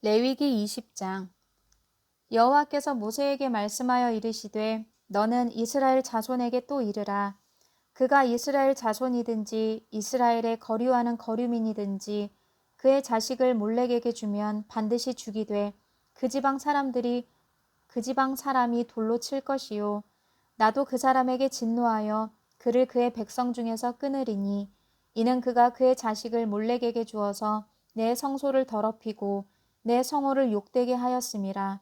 레위기 20장. 여호와께서 모세에게 말씀하여 이르시되 너는 이스라엘 자손에게 또 이르라. 그가 이스라엘 자손이든지 이스라엘의 거류하는 거류민이든지 그의 자식을 몰렉에게 주면 반드시 죽이되 그 지방 사람들이 그 지방 사람이 돌로 칠 것이요. 나도 그 사람에게 진노하여 그를 그의 백성 중에서 끊으리니 이는 그가 그의 자식을 몰렉에게 주어서 내 성소를 더럽히고 내 성호를 욕되게 하였음이라.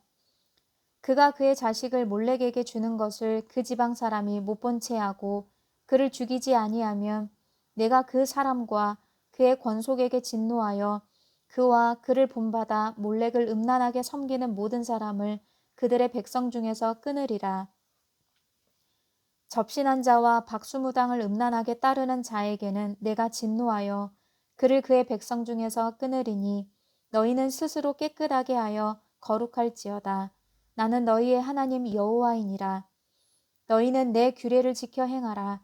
그가 그의 자식을 몰렉에게 주는 것을 그 지방 사람이 못 본 채 하고 그를 죽이지 아니하면 내가 그 사람과 그의 권속에게 진노하여 그와 그를 본받아 몰렉을 음란하게 섬기는 모든 사람을 그들의 백성 중에서 끊으리라. 접신한 자와 박수무당을 음란하게 따르는 자에게는 내가 진노하여 그를 그의 백성 중에서 끊으리니 너희는 스스로 깨끗하게 하여 거룩할지어다. 나는 너희의 하나님 여호와이니라. 너희는 내 규례를 지켜 행하라.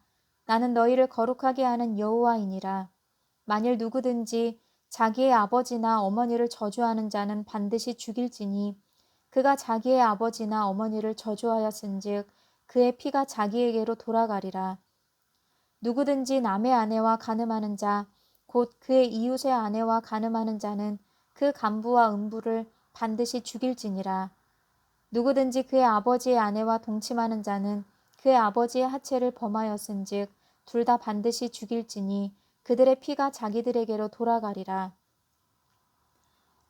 나는 너희를 거룩하게 하는 여호와이니라. 만일 누구든지 자기의 아버지나 어머니를 저주하는 자는 반드시 죽일지니 그가 자기의 아버지나 어머니를 저주하였은즉 그의 피가 자기에게로 돌아가리라. 누구든지 남의 아내와 간음하는 자, 곧 그의 이웃의 아내와 간음하는 자는 그 간부와 음부를 반드시 죽일지니라. 누구든지 그의 아버지의 아내와 동침하는 자는 그의 아버지의 하체를 범하였은즉 둘 다 반드시 죽일지니 그들의 피가 자기들에게로 돌아가리라.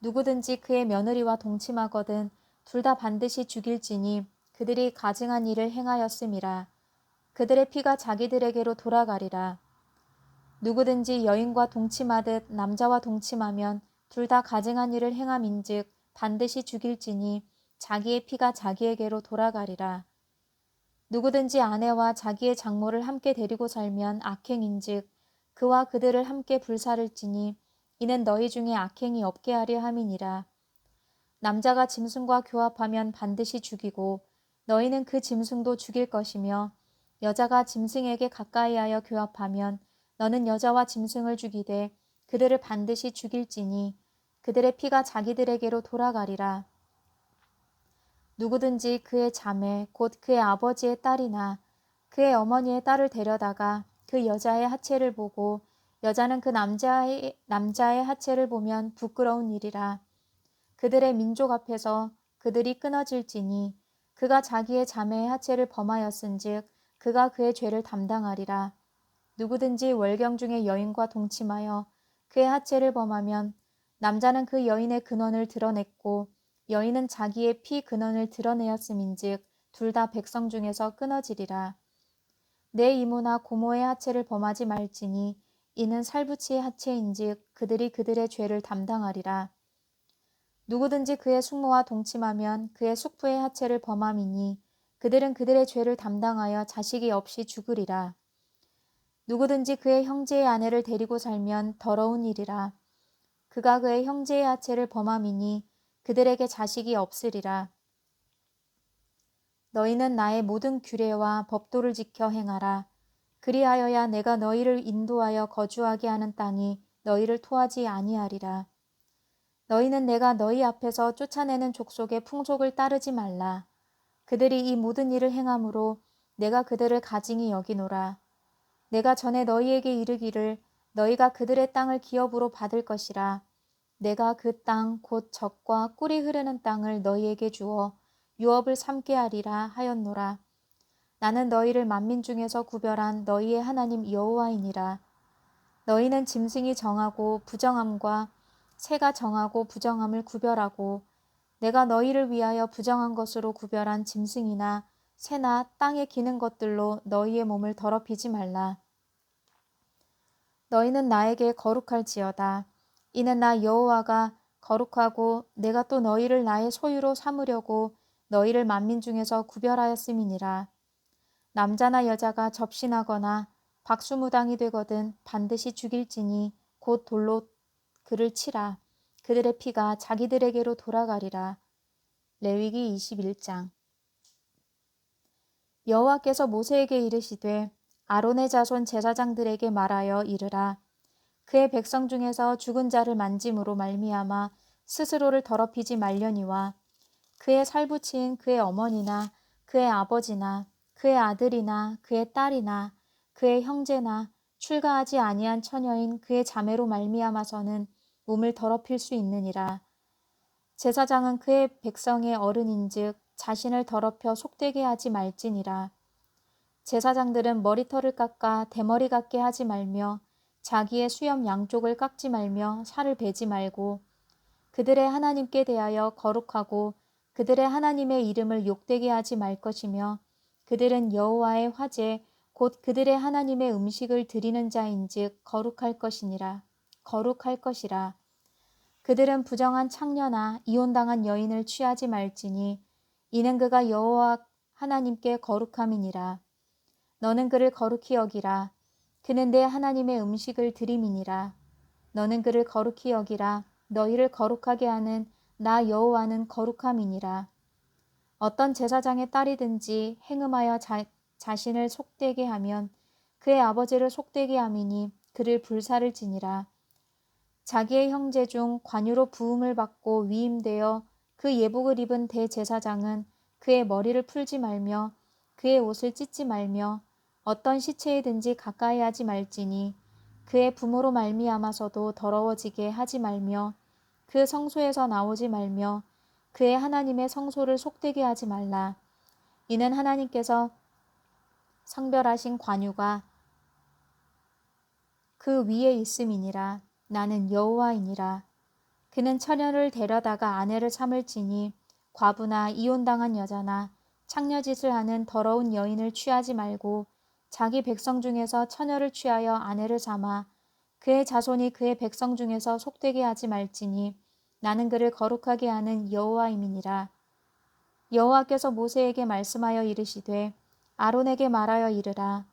누구든지 그의 며느리와 동침하거든 둘 다 반드시 죽일지니 그들이 가증한 일을 행하였음이라. 그들의 피가 자기들에게로 돌아가리라. 누구든지 여인과 동침하듯 남자와 동침하면 둘 다 가증한 일을 행함인즉 반드시 죽일지니 자기의 피가 자기에게로 돌아가리라. 누구든지 아내와 자기의 장모를 함께 데리고 살면 악행인즉 그와 그들을 함께 불사를지니 이는 너희 중에 악행이 없게 하려 함이니라. 남자가 짐승과 교합하면 반드시 죽이고 너희는 그 짐승도 죽일 것이며 여자가 짐승에게 가까이하여 교합하면 너는 여자와 짐승을 죽이되 그들을 반드시 죽일지니 그들의 피가 자기들에게로 돌아가리라. 누구든지 그의 자매 곧 그의 아버지의 딸이나 그의 어머니의 딸을 데려다가 그 여자의 하체를 보고 여자는 그 남자의 남자의 하체를 보면 부끄러운 일이라. 그들의 민족 앞에서 그들이 끊어질지니 그가 자기의 자매의 하체를 범하였은즉 그가 그의 죄를 담당하리라. 누구든지 월경 중에 여인과 동침하여 그의 하체를 범하면 남자는 그 여인의 근원을 드러냈고 여인은 자기의 피 근원을 드러내었음인즉 둘 다 백성 중에서 끊어지리라. 내 이모나 고모의 하체를 범하지 말지니 이는 살부치의 하체인즉 그들이 그들의 죄를 담당하리라. 누구든지 그의 숙모와 동침하면 그의 숙부의 하체를 범함이니 그들은 그들의 죄를 담당하여 자식이 없이 죽으리라. 누구든지 그의 형제의 아내를 데리고 살면 더러운 일이라. 그가 그의 형제의 하체를 범함이니 그들에게 자식이 없으리라. 너희는 나의 모든 규례와 법도를 지켜 행하라. 그리하여야 내가 너희를 인도하여 거주하게 하는 땅이 너희를 토하지 아니하리라. 너희는 내가 너희 앞에서 쫓아내는 족속의 풍속을 따르지 말라. 그들이 이 모든 일을 행함으로 내가 그들을 가증히 여기노라. 내가 전에 너희에게 이르기를 너희가 그들의 땅을 기업으로 받을 것이라. 내가 그 땅 곧 적과 꿀이 흐르는 땅을 너희에게 주어 유업을 삼게 하리라 하였노라. 나는 너희를 만민 중에서 구별한 너희의 하나님 여호와이니라. 너희는 짐승이 정하고 부정함과 새가 정하고 부정함을 구별하고 내가 너희를 위하여 부정한 것으로 구별한 짐승이나 새나 땅에 기는 것들로 너희의 몸을 더럽히지 말라. 너희는 나에게 거룩할지어다. 이는 나 여호와가 거룩하고 내가 또 너희를 나의 소유로 삼으려고 너희를 만민 중에서 구별하였음이니라. 남자나 여자가 접신하거나 박수무당이 되거든 반드시 죽일지니 곧 돌로 그를 치라. 그들의 피가 자기들에게로 돌아가리라. 레위기 21장 여호와께서 모세에게 이르시되 아론의 자손 제사장들에게 말하여 이르라. 그의 백성 중에서 죽은 자를 만짐으로 말미암아 스스로를 더럽히지 말려니와 그의 살부치인 그의 어머니나 그의 아버지나 그의 아들이나 그의 딸이나 그의 형제나 출가하지 아니한 처녀인 그의 자매로 말미암아서는 몸을 더럽힐 수 있느니라. 제사장은 그의 백성의 어른인즉 자신을 더럽혀 속되게 하지 말지니라. 제사장들은 머리털을 깎아 대머리 같게 하지 말며 자기의 수염 양쪽을 깎지 말며 살을 베지 말고 그들의 하나님께 대하여 거룩하고 그들의 하나님의 이름을 욕되게 하지 말 것이며 그들은 여호와의 화제 곧 그들의 하나님의 음식을 드리는 자인즉 거룩할 것이니라 거룩할 것이라. 그들은 부정한 창녀나 이혼당한 여인을 취하지 말지니 이는 그가 여호와 하나님께 거룩함이니라 너는 그를 거룩히 여기라 그는 내 하나님의 음식을 드림이니라 너는 그를 거룩히 여기라 너희를 거룩하게 하는 나 여호와는 거룩함이니라. 어떤 제사장의 딸이든지 행음하여 자, 자신을 속되게 하면 그의 아버지를 속되게 함이니 그를 불사를 지니라. 자기의 형제 중 관유로 부음을 받고 위임되어 그 예복을 입은 대제사장은 그의 머리를 풀지 말며 그의 옷을 찢지 말며 어떤 시체이든지 가까이 하지 말지니 그의 부모로 말미암아서도 더러워지게 하지 말며 그 성소에서 나오지 말며 그의 하나님의 성소를 속되게 하지 말라. 이는 하나님께서 성별하신 관유가 그 위에 있음이니라. 나는 여호와이니라. 그는 처녀를 데려다가 아내를 삼을지니 과부나 이혼당한 여자나 창녀짓을 하는 더러운 여인을 취하지 말고 자기 백성 중에서 처녀를 취하여 아내를 삼아 그의 자손이 그의 백성 중에서 속되게 하지 말지니 나는 그를 거룩하게 하는 여호와임이니라. 여호와께서 모세에게 말씀하여 이르시되 아론에게 말하여 이르라.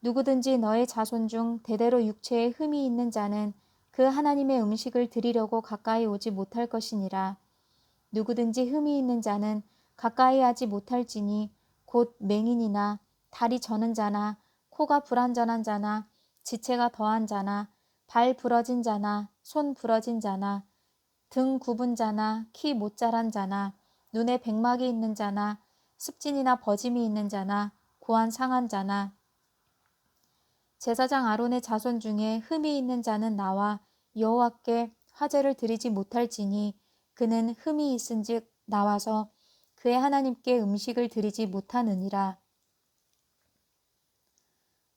누구든지 너의 자손 중 대대로 육체에 흠이 있는 자는 그 하나님의 음식을 드리려고 가까이 오지 못할 것이니라. 누구든지 흠이 있는 자는 가까이 하지 못할지니 곧 맹인이나 다리 저는 자나 코가 불안전한 자나 지체가 더한 자나 발 부러진 자나 손 부러진 자나 등 굽은 자나 키 못 자란 자나 눈에 백막이 있는 자나 습진이나 버짐이 있는 자나 고안 상한 자나 제사장 아론의 자손 중에 흠이 있는 자는 나와 여호와께 화제를 드리지 못할지니 그는 흠이 있은즉 나와서 그의 하나님께 음식을 드리지 못하느니라.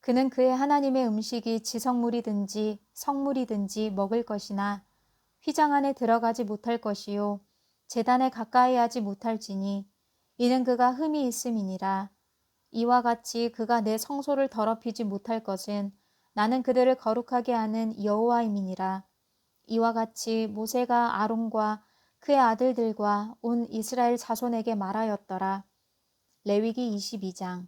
그는 그의 하나님의 음식이 지성물이든지 성물이든지 먹을 것이나 휘장 안에 들어가지 못할 것이요 재단에 가까이 하지 못할지니 이는 그가 흠이 있음이니라. 이와 같이 그가 내 성소를 더럽히지 못할 것은 나는 그들을 거룩하게 하는 여호와임이니라. 이와 같이 모세가 아론과 그의 아들들과 온 이스라엘 자손에게 말하였더라. 레위기 22장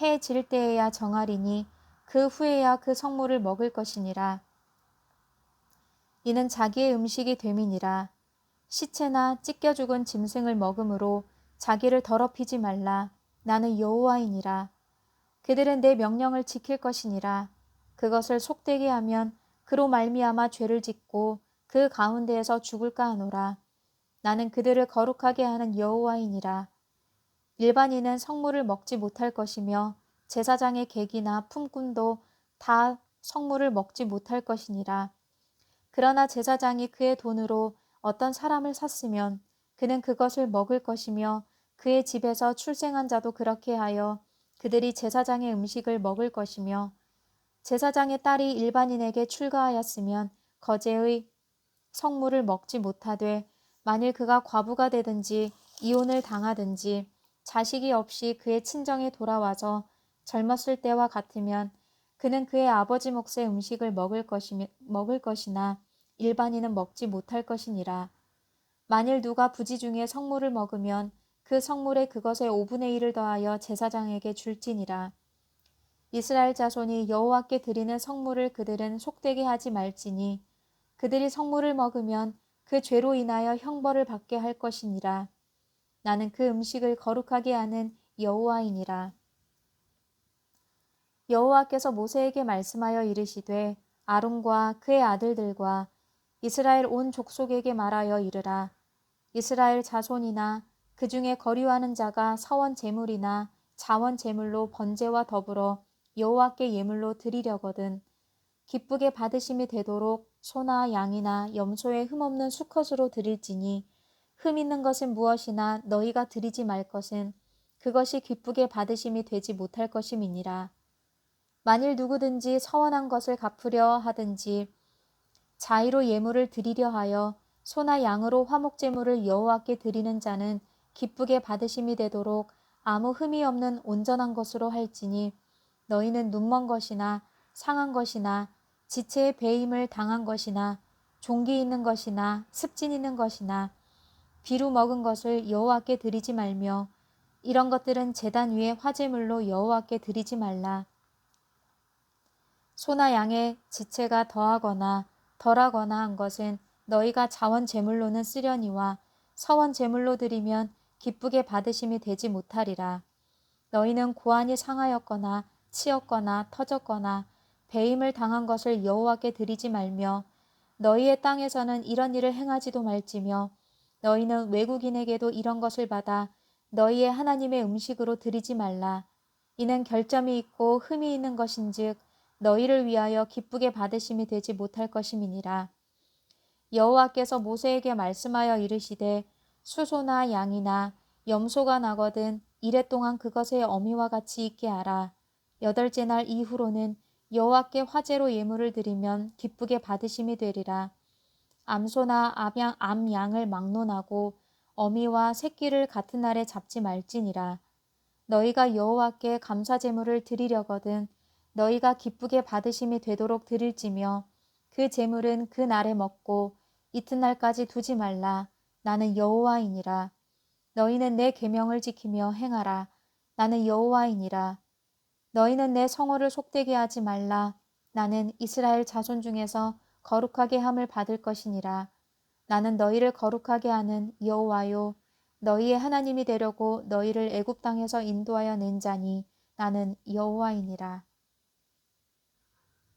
해 질 때에야 정하리니 그 후에야 그 성물을 먹을 것이니라. 이는 자기의 음식이 됨이니라. 시체나 찢겨 죽은 짐승을 먹음으로 자기를 더럽히지 말라. 나는 여호와이니라. 그들은 내 명령을 지킬 것이니라. 그것을 속되게 하면 그로 말미암아 죄를 짓고 그 가운데에서 죽을까 하노라. 나는 그들을 거룩하게 하는 여호와이니라. 일반인은 성물을 먹지 못할 것이며 제사장의 객이나 품꾼도 다 성물을 먹지 못할 것이니라. 그러나 제사장이 그의 돈으로 어떤 사람을 샀으면 그는 그것을 먹을 것이며 그의 집에서 출생한 자도 그렇게 하여 그들이 제사장의 음식을 먹을 것이며 제사장의 딸이 일반인에게 출가하였으면 거제의 성물을 먹지 못하되 만일 그가 과부가 되든지 이혼을 당하든지 자식이 없이 그의 친정에 돌아와서 젊었을 때와 같으면 그는 그의 아버지 몫의 음식을 먹을, 것이, 먹을 것이나 일반인은 먹지 못할 것이니라. 만일 누가 부지 중에 성물을 먹으면 그 성물에 그것의 5분의 1을 더하여 제사장에게 줄지니라. 이스라엘 자손이 여호와께 드리는 성물을 그들은 속되게 하지 말지니 그들이 성물을 먹으면 그 죄로 인하여 형벌을 받게 할 것이니라. 나는 그 음식을 거룩하게 하는 여호와이니라. 여호와께서 모세에게 말씀하여 이르시되 아론과 그의 아들들과 이스라엘 온 족속에게 말하여 이르라. 이스라엘 자손이나 그 중에 거류하는 자가 서원 제물이나 자원 제물로 번제와 더불어 여호와께 예물로 드리려거든 기쁘게 받으심이 되도록 소나 양이나 염소의 흠없는 수컷으로 드릴지니 흠 있는 것은 무엇이나 너희가 드리지 말 것은 그것이 기쁘게 받으심이 되지 못할 것임이니라. 만일 누구든지 서원한 것을 갚으려 하든지 자의로 예물을 드리려 하여 소나 양으로 화목제물을 여호와께 드리는 자는 기쁘게 받으심이 되도록 아무 흠이 없는 온전한 것으로 할지니 너희는 눈먼 것이나 상한 것이나 지체의 배임을 당한 것이나 종기 있는 것이나 습진 있는 것이나 비루 먹은 것을 여호와께 드리지 말며 이런 것들은 제단 위에 화제물로 여호와께 드리지 말라. 소나 양의 지체가 더하거나 덜하거나 한 것은 너희가 자원 제물로는 쓰려니와 서원 제물로 드리면 기쁘게 받으심이 되지 못하리라. 너희는 고안이 상하였거나 치였거나 터졌거나 배임을 당한 것을 여호와께 드리지 말며 너희의 땅에서는 이런 일을 행하지도 말지며 너희는 외국인에게도 이런 것을 받아 너희의 하나님의 음식으로 드리지 말라. 이는 결점이 있고 흠이 있는 것인즉 너희를 위하여 기쁘게 받으심이 되지 못할 것임이니라. 여호와께서 모세에게 말씀하여 이르시되 수소나 양이나 염소가 나거든 이래 동안 그것의 어미와 같이 있게 하라. 여덟째 날 이후로는 여호와께 화제로 예물을 드리면 기쁘게 받으심이 되리라. 암소나 암양, 암양을 막론하고 어미와 새끼를 같은 날에 잡지 말지니라. 너희가 여호와께 감사 제물을 드리려거든 너희가 기쁘게 받으심이 되도록 드릴지며 그 제물은 그 날에 먹고 이튿날까지 두지 말라. 나는 여호와이니라. 너희는 내 계명을 지키며 행하라. 나는 여호와이니라. 너희는 내 성호를 속되게 하지 말라. 나는 이스라엘 자손 중에서 거룩하게 함을 받을 것이니라. 나는 너희를 거룩하게 하는 여호와요. 너희의 하나님이 되려고 너희를 애굽 땅에서 인도하여 낸 자니 나는 여호와이니라.